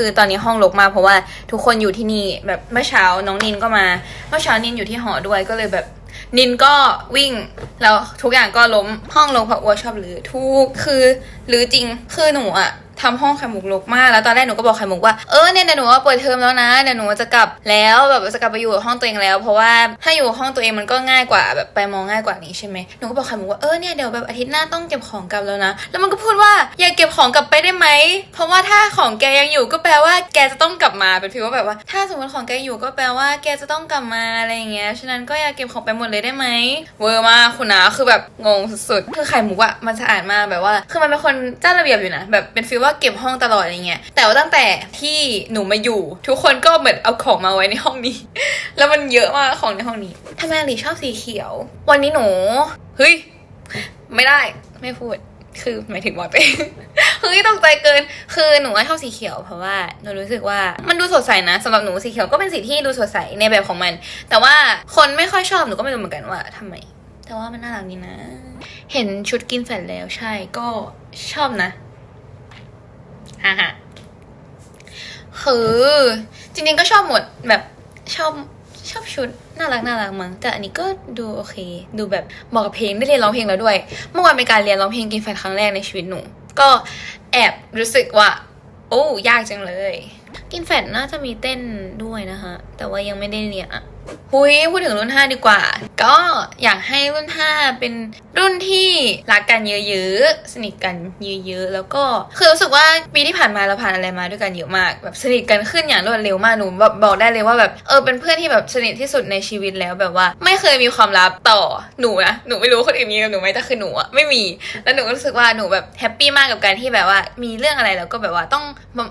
คือตอนนี้ห้องรกมากเพราะว่าทุกคนอยู่ที่นี่แบบเมื่อเช้าน้องนินก็มา เมื่อเช้านินอยู่ที่หอด้วยก็เลยแบบนินก็วิ่งแล้วทุกอย่างก็ล้มห้องลงเพราะอัวชอบหรือทุกคือหรือจริงคือหนูอะ ทำห้องไข่มุกรกมาก แล้วตอนแรกหนูก็บอกไข่มุกว่า เออเนี่ยเดี๋ยวหนูว่าเปิดเทอมแล้วนะ เดี๋ยวหนูจะกลับแล้วแบบจะกลับไปอยู่ห้องตัวเองแล้ว เพราะว่าถ้าอยู่ห้องตัวเองมันก็ง่ายกว่าแบบไปมองง่ายกว่านี้ใช่ไหมหนูก็บอกไข่มุกว่า เออเนี่ยเดี๋ยวแบบอาทิตย์หน้าต้องเก็บของกลับแล้วนะ แล้วมันก็พูดว่าอย่าเก็บของกลับไปได้ไหม เพราะว่าถ้าของแกยังอยู่ก็แปลว่าแกจะต้องกลับมา เป็นฟีลว่าแบบว่า ถ้าสมมติของแกอยู่ก็แปลว่าแกจะต้องกลับมาอะไรอย่างเงี้ย ฉะนั้นก็อย่าเก็บของไปหมดเลยได้ไหม เวอร์มากคุณนาคือแบบงงสุดๆ คือไข่มุกอะมันสะอาดมากแบบว่า คือมันเป็นคนเจ้าระเบียบอยู่นะ แบบเป็นฟีลว่าเก็บห้องตลอดอะไรเงี้ยแต่ว่าตั้งแต่ที่หนูมาอยู่ ทุกคนก็เหมือนเอาของมาไว้ในห้องนี้ แล้วมันเยอะมากของในห้องนี้ทำไมหลีชอบสีเขียว วันนี้หนูเฮ้ยไม่ได้ไม่พูดคือหมายถึงว่าตัวเองเฮ้ยตกใจเกิน คือหนูว่าชอบสีเขียวเพราะว่าหนูรู้สึกว่ามันดูสดใสนะสำหรับหนูสีเขียวก็เป็นสีที่ดูสดใสในแบบของมัน แต่ว่าคนไม่ค่อยชอบหนูก็ไม่รู้เหมือนกันว่าทำไม แต่ว่ามันน่ารักดีนะ เห็นชุดกินแฟนแล้วใช่ก็ชอบนะ ฮ่าฮ่าคือจริงๆก็ชอบหมดแบบชอบชอบชุดน่ารักน่ารักมั้งแต่อันนี้ก็ดูโอเค ดูแบบเหมาะกับเพลงได้เรียนร้องเพลงแล้วด้วย เมื่อวานเป็นการเรียนร้องเพลงกินแฟนครั้งแรกในชีวิตหนู ก็แอบรู้สึกว่า โอ้ยากจังเลย กินแฟนน่าจะมีเต้นด้วยนะคะแต่ว่ายังไม่ได้เรียนอะ หุยพูดถึงรุ่น 5 ดีกว่า ก็อยากให้รุ่น 5 เป็นรุ่นที่รักกันเยอะๆ สนิทกันเยอะๆ แล้วก็คือรู้สึกว่าปีที่ผ่านมาเราผ่านอะไรมาด้วยกันเยอะมาก แบบสนิทกันขึ้นอย่างรวดเร็วมากหนูแบบบอกได้เลยว่าแบบเออเป็นเพื่อนที่แบบสนิทที่สุดในชีวิตแล้วแบบว่า ไม่เคยมีความลับต่อหนูนะหนูไม่รู้คนอื่นมีกับหนูไหมแต่คือหนูอะไม่มีแล้วหนูก็รู้สึกว่าหนูแบบแฮปปี้มากกับการที่แบบว่ามีเรื่องอะไรแล้วก็แบบว่าต้อง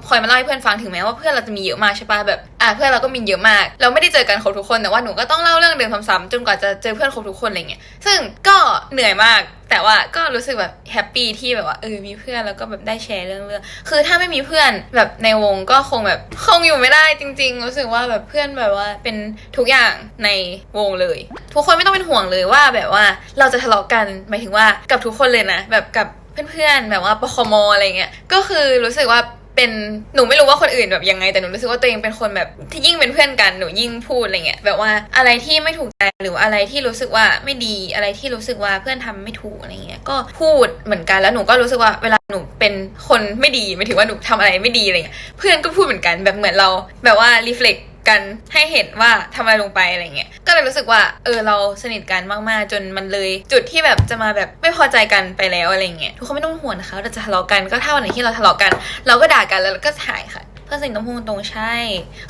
คอยมาเล่าให้เพื่อนฟังถึงแม้ว่าเพื่อนเราจะมีเยอะมากใช่ปะแบบอะเพื่อนเราก็มีเยอะมาก เราไม่ได้เจอกันครบทุกคนแต่ว่าหนูก็ต้องเล่าเรื่องเดิมซ้ำๆจนกว่าจะเจอเพื่อนครบทุกคนอะไรเงี้ยซึ่งก็เหนื่อยมากแต่ว่าก็รู้สึกแบบแฮปปี้ที่แบบว่าเออมีเพื่อนแล้วก็แบบได้แชร์เรื่องเรื่องคือถ้าไม่มีเพื่อนแบบในวงก็คงแบบคงอยู่ไม่ได้จริง ๆ รู้สึกว่าแบบเพื่อนแบบว่าเป็นทุกอย่างในวงเลย ทุกคนไม่ต้องเป็นห่วงเลยว่าแบบว่าเราจะทะเลาะกันหมายถึงว่ากับทุกคนเลยนะ แบบกับเพื่อนๆแบบว่าปคมอะไรเงี้ยก็คือรู้สึกว่า เป็นหนูไม่รู้ว่าคนอื่นแบบยังไงแต่หนูรู้สึกว่าตัวเองเป็นคนแบบที่ยิ่งเป็นเพื่อนกันหนูยิ่งพูดอะไรเงี้ยแบบว่าอะไรที่ไม่ถูกใจหรืออะไรที่รู้สึกว่าไม่ดีอะไรที่รู้สึกว่าเพื่อนทำไม่ถูกอะไรเงี้ยก็พูดเหมือนกันแล้วหนูก็รู้สึกว่าเวลาหนูเป็นคนไม่ดีหมายถึงว่าหนูทำอะไรไม่ดีอะไรเงี้ยเพื่อนก็พูดเหมือนกันแบบเหมือนเราแบบว่ารีเฟล็กกันให้เห็นว่าทำอะไรลงไปอะไรเงี้ย เลยรู้สึกว่า เออเราสนิทกันมากๆ จนมันเลย จุดที่แบบจะมาแบบไม่พอใจกันไปแล้วอะไรเงี้ยทุกคนไม่ต้องห่วงนะคะเราจะทะเลาะกันก็ถ้าวันไหนที่เราทะเลาะกัน เราก็ด่ากันแล้วเราก็ถ่ายค่ะ เพื่อนสิ่งต้องพูดตรงใช่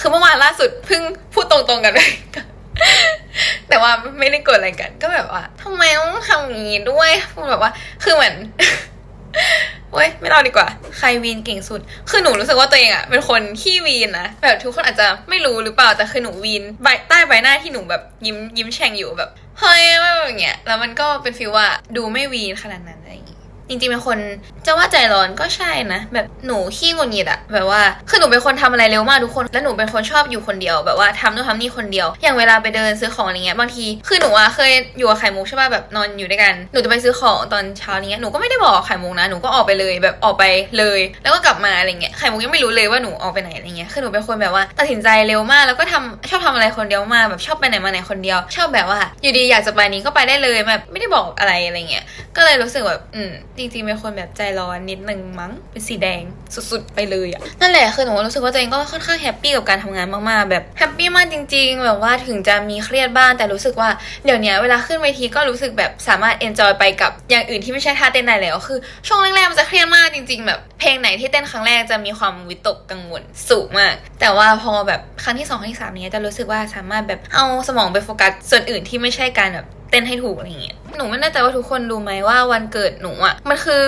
คือเมื่อวานล่าสุดเพิ่งพูดตรงๆกันเลยแต่ว่าไม่ได้กดอะไรกัน ก็แบบว่าทำไมต้องทำอย่างนี้ด้วยแบบว่า คือเหมือน เว้ยไม่เล่าดีกว่า ใครวีนเก่งสุด คือหนูรู้สึกว่าตัวเองอะเป็นคนขี้วีนนะแบบทุกคนอาจจะไม่รู้หรือเปล่าแต่คือหนูวีนใบใต้ใบหน้าที่หนูแบบยิ้มยิ้มแฉ่งอยู่แบบเฮ้ยไม่แบบอย่างเงี้ยแล้วมันก็เป็นฟีลว่าดูไม่วีนขนาดนั้นอะไรอย่างงี้ จริงๆเป็นคนจะว่าใจร้อนก็ใช่นะ แบบหนูขี้งุดหงิดอะแบบว่าคือหนูเป็นคนทำอะไรเร็วมากทุกคน แล้วหนูเป็นคนชอบอยู่คนเดียว แบบว่าทำนู่นทำนี่คนเดียว อย่างเวลาไปเดินซื้อของอะไรเงี้ยบางทีคือหนูอะเคยอยู่กับไข่มุกใช่ป่ะแบบนอนอยู่ด้วยกันหนูจะไปซื้อของตอนเช้าเนี้ยหนูก็ไม่ได้บอกไข่มุกนะหนูก็ออกไปเลยแบบออกไปเลย แล้วก็กลับมาอะไรเงี้ยไข่มุกยังไม่รู้เลยว่าหนูออกไปไหนอะไรเงี้ยคือหนูเป็นคนแบบว่าตัดสินใจเร็วมาก แล้วก็ทำชอบทำอะไรคนเดียวมากแบบชอบไปไหนมาไหนคนเดียว ชอบแบบว่า อยู่ดีอยากจะไปนี้ก็ไปได้เลยแบบไม่ได้บอกอะไรอะไรเงี้ยก็เลยรู้สึกแบบอืมจริงๆเป็นคนแบบใจร้อนนิดนึงมั้ง เป็นสีแดงสุดๆไปเลยอะนั่นแหละคือหนูรู้สึกว่าตัวเองก็ค่อนข้างแฮปปี้กับการทำงานมากๆ แบบแฮปปี้มากจริง ๆ แบบว่าถึงจะมีเครียดบ้างแต่รู้สึกว่าเดี๋ยวนี้เวลาขึ้นเวทีก็รู้สึกแบบสามารถเอนจอยไปกับอย่างอื่นที่ไม่ใช่ท่าเต้นได้แล้วคือ ช่วงแรกๆมันจะเครียดมากจริง ๆ แบบเพลงไหนที่เต้นครั้งแรกจะมีความวิตกกังวลสูงมาก แต่ว่าพอแบบครั้งที่สองครั้งที่สามเนี้ยจะรู้สึกว่าสามารถแบบเอาสมองไปโฟกัสส่วนอื่นที่ไม่ใช่การแบบ เต้นให้ถูกอะไรเงี้ยหนูไม่แน่ใจว่าทุกคนรู้ไหมว่าวันเกิดหนูอะมันคือ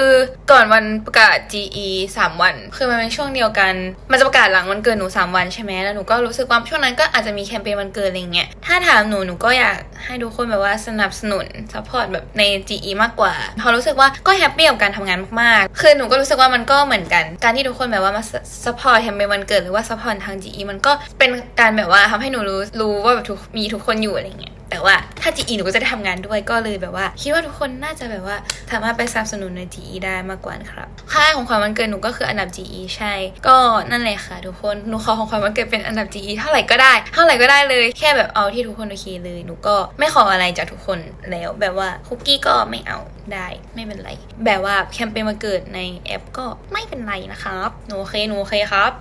ก่อนวันประกาศ GE 3 วัน คือมันเป็นช่วงเดียวกัน มันจะประกาศหลังวันเกิดหนู 3 วันใช่ไหมแล้วหนูก็รู้สึกว่าช่วงนั้นก็อาจจะมีแคมเปญวันเกิดอะไรเงี้ยถ้าถามหนูหนูก็อยากให้ทุกคนแบบว่าสนับสนุนซัพพอร์ตแบบใน GE มากกว่าเพราะรู้สึกว่าก็แฮปปี้กับการทำงานมากๆคือหนูก็รู้สึกว่ามันก็เหมือนกัน การที่ทุกคนแบบว่ามาซัพพอร์ตแคมเปญวันเกิดหรือว่าซัพพอร์ตทาง GE มันก็เป็นการแบบว่าทำให้หนูรู้รู้ว่าแบบทุกมีทุกคนอยู่อะไรเงี้ย แต่ว่าถ้า GE หนูก็จะได้ทำงานด้วยก็เลยแบบว่า คิดว่าทุกคนน่าจะแบบว่าสามารถไปสนับสนุนใน GE ได้มากกว่านครับ ค่าของขวัญวันเกิดหนูก็คืออันดับ GE ใช่ ก็นั่นแหละค่ะ ทุกคนหนูขอของขวัญวันเกิดเป็นอันดับ GE เท่าไหร่ก็ได้ เท่าไหร่ก็ได้เลยแค่แบบเอาที่ทุกคนโอเคเลยหนูก็ไม่ขออะไรจากทุกคนแล้ว แบบว่าคุกกี้ก็ไม่เอาได้ไม่เป็นไร แบบว่าแคมเปญมาเกิดในแอปก็ไม่เป็นไรนะครับหนูโอเคหนูโอเคครับ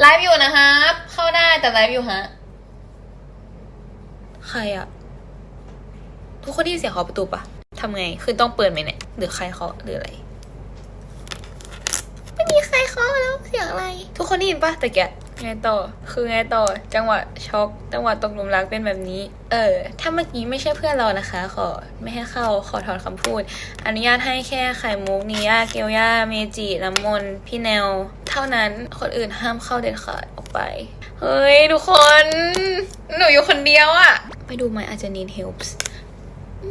ไลฟ์อยู่นะครับ เข้าได้แต่ไลฟ์อยู่ฮะ ใครอะทุกคนที่เสียงเคาะประตูปะทำไง คือต้องเปิดไหมเนี่ยหรือใครเคาะหรืออะไร ไม่มีใครเคาะแล้วเสียงอะไร ทุกคนได้ยินปะแต่แกะไงต่อ คือไงต่อ จังหวะช็อกจังหวะตกหลุมรักเป็นแบบนี้ เออ ถ้าเมื่อกี้ไม่ใช่เพื่อนเรานะคะ ขอไม่ให้เข้า ขอถอนคำพูด อนุญาตให้แค่ไข่มุกนิยาเกียวย่า เมจิน้ำมนต์พี่แนว เท่านั้น คนอื่นห้ามเข้าเด็ดขาดออกไป เฮ้ย ทุกคน หนูอยู่คนเดียวอะ ไปดูไหมอาจจะ need helps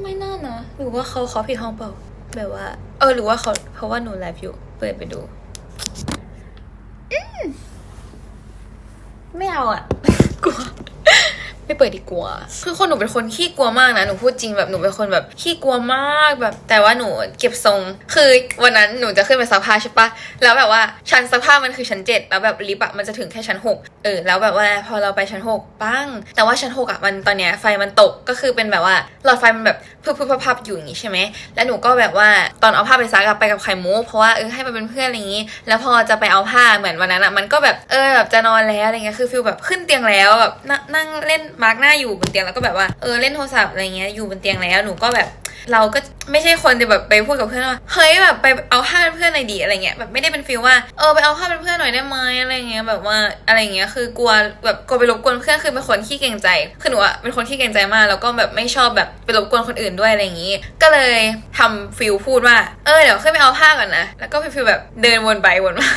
ไม่น่านะ หรือว่าเขาเขาผิดห้องเปล่า แบบว่า เออ หรือว่าเขาเพราะว่าหนูไลฟ์อยู่ เปิดไปดู ไม่เอาอะกลัว ไม่เปิดดีกว่า คือคนหนูเป็นคนขี้กลัวมากนะ หนูพูดจริงแบบหนูเป็นคนแบบขี้กลัวมากแบบ แต่ว่าหนูเก็บทรง คือวันนั้นหนูจะขึ้นไปซักผ้าใช่ปะแล้วแบบว่าชั้นซักผ้ามันคือชั้นเจ็ดแล้วแบบลิฟต์อะมันจะถึงแค่ชั้นหกเออ แล้วแบบว่าพอเราไปชั้นหกปั้ง แต่ว่าชั้นหกอะมันตอนเนี้ยไฟมันตก ก็คือเป็นแบบว่าหลอดไฟมันแบบพึบพึบพับอยู่อย่างงี้ใช่ไหม แล้วหนูก็แบบว่าตอนเอาผ้าไปซักอะไปกับไข่มุกเพราะว่าเออให้มันเป็นเพื่อนอะไรอย่างงี้ แล้วพอจะไปเอาผ้าเหมือนวันนั้นอะมันก็แบบเออแบบจะนอนแล้วอะไรเงี้ย คือฟิลแบบขึ้นเตียงแล้วแบบนั่งเล่นมาร์กหน้าอยู่บนเตียงแล้วก็แบบว่าเออเล่นโทรศัพท์อะไรเงี้ยอยู่บนเตียงแล้วหนูก็แบบเราก็ไม่ใช่คนจะแบบไปพูดกับเพื่อนว่าเฮ้ยแบบไปเอาผ้าเป็นเพื่อนหน่อยดีอะไรเงี้ยแบบไม่ได้เป็นฟิลว่าเออไปเอาผ้าเป็นเพื่อนหน่อยได้ไหมอะไรเงี้ยแบบว่าอะไรเงี้ยคือกลัวแบบกลัวไปรบกวนเพื่อนคือเป็นคนขี้เกรงใจคือหนูอะเป็นคนขี้เกรงใจมากแล้วก็แบบไม่ชอบแบบไปรบกวนคนอื่นด้วยอะไรอย่างงี้ ก็เลยทำฟิลพูดว่าเออเดี๋ยวขึ้นไปเอาผ้าก่อนนะแล้วก็ฟิลแบบเดินวนไปวนมา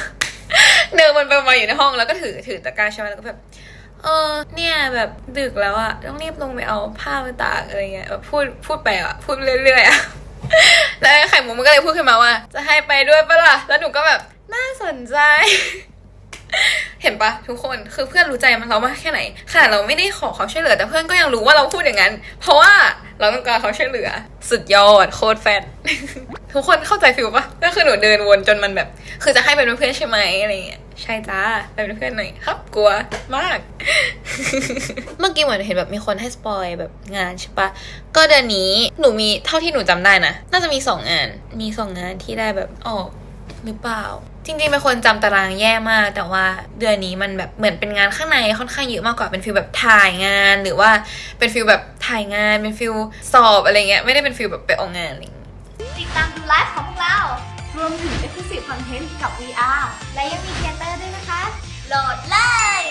เดินวนไปวนมาอยู่ในห้องแล้วก็ถือถือตะกร้าใช่ไหมแล้วก็แบบ เออ เนี่ยแบบดึกแล้วอะต้องรีบลงไปเอาผ้ามาตากอะไรเงี้ยแบบพูดพูดไปอะพูดเรื่อยๆอะแล้วไข่มุกมันก็เลยพูดขึ้นมาว่า จะให้ไปด้วยปะล่ะ แล้วหนูก็แบบน่าสนใจ เห็นปะทุกคนคือเพื่อนรู้ใจมันเรามากแค่ไหนขนาดเราไม่ได้ขอเขาช่วยเหลือ แต่เพื่อนก็ยังรู้ว่าเราพูดอย่างนั้น เพราะว่าเราต้องการเขาช่วยเหลือ สุดยอดโคตรแฟน ทุกคนเข้าใจฟิลปะก็คือหนูเดินวนจนมันแบบ คือจะให้เป็นเพื่อนใช่ไหมอะไรเงี้ยใช่จ้าไปเป็นเพื่อนหน่อยครับกลัวมาก เมื่อกี้เหมือนเห็นแบบมีคนให้สปอยแบบงานใช่ปะก็เดือนนี้หนูมีเท่าที่หนูจำได้นะน่าจะมีสองงาน มีสองงานที่ได้แบบออกหรือเปล่า จริงๆเป็นคนจำตารางแย่มาก แต่ว่าเดือนนี้มันแบบเหมือนเป็นงานข้างในค่อนข้างเยอะมากกว่าเป็นฟิลแบบถ่ายงาน หรือว่าเป็นฟิลแบบถ่ายงานเป็นฟิลสอบอะไรเงี้ยไม่ได้เป็นฟิลแบบไปออกงานอะไรเงี้ย ติดตามดูไลฟ์ของพวกเรา รวมถึง Exclusive Content กับ VR และยังมีเทเตอร์ด้วยนะคะ โหลดเลย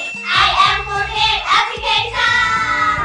I am f o o d Application